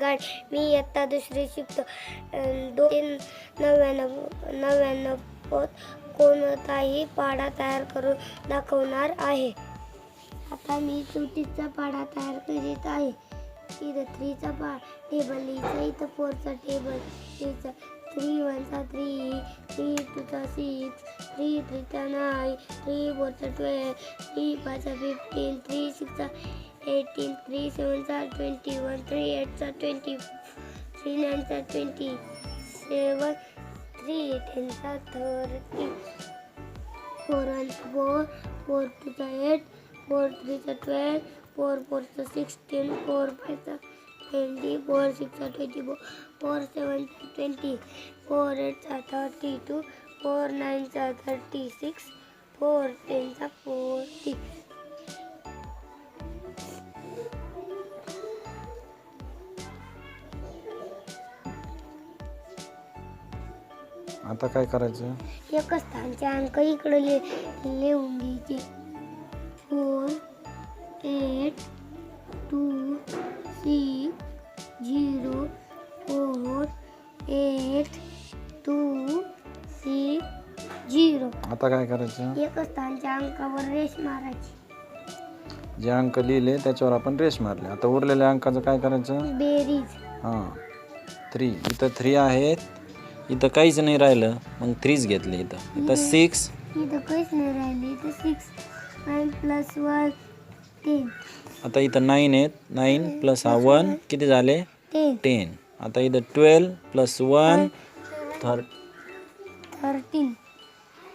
गाड मी इयत्ता दुसरी शिकतो. दोन नव्याण्णव नव्याण्णव पोत कोणताही पाडा तयार करून दाखवणार आहे. आता मी सुटीचा पाडा तयार करीत आहे. इथं थ्रीचा पा टेबल लिहिचा इथं फोरचा टेबल लिहिचा थ्री वनचा थ्री थ्री टूचा सिक्स 3 3 9, 3 4 12, 3 5 15, 3 6 18, 3 7 21, 3 8 20, 3 9 27, 3 10 30, 4 1 4, 4 2 8, 4 3 12, 4 4 16, 4 5 ट्वेंटी फोर सिक्सचा ट्वेंटी फोर फोर सेवनचा ट्वेंटी फोर एटचा थर्टी टू फोर नाईनचा थर्टी सिक्स फोर टेनचा फोर्टी आता काय करायचं? एकच स्थानचे अंक इकडे लिहून घ्यायचे. झिरो. आता काय करायचं? एकच स्थानच्या अंकावर रेष मारायची. जे अंक लिहिले त्याच्यावर आपण रेस मारले. आता उरलेल्या अंकाचं काय करायचं? बेरीज. हां. थ्री इथं थ्री आहेत. इथं काहीच नाही राहिलं. मग थ्रीच घेतले इथं. इथं सिक्स इथं काहीच नाही राहिले. इथं six nine plus one ten आता इथं नाईन आहेत. नाईन प्लस हा वन किती झाले? टेन टेन आता इथं ट्वेल्व प्लस वन थर thirteen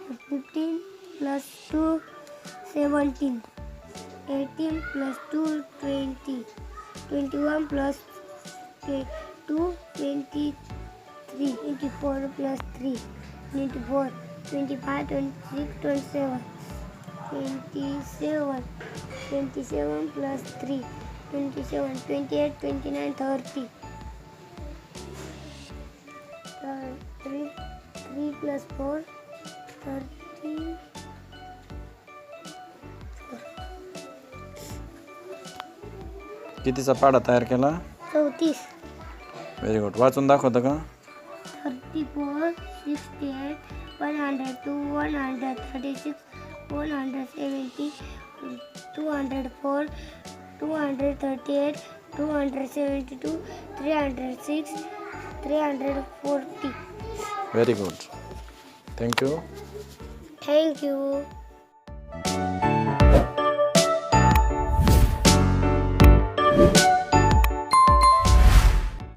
15 plus 2 17 18 plus 2 20 21 plus 2 23 24 plus 3 24 25 26 27 27 27 plus 3 27 28 29 30 3, 3 plus 4 thirty कितीचा पाडा तयार केला? चौतीस. व्हेरी गुड वाचून दाखवतं का? Thirty four sixty eight one hundred two one hundred thirty six one hundred seventy two hundred four two hundred thirty eight two hundred seventy two three hundred six three hundred forty. Very good thank you thank you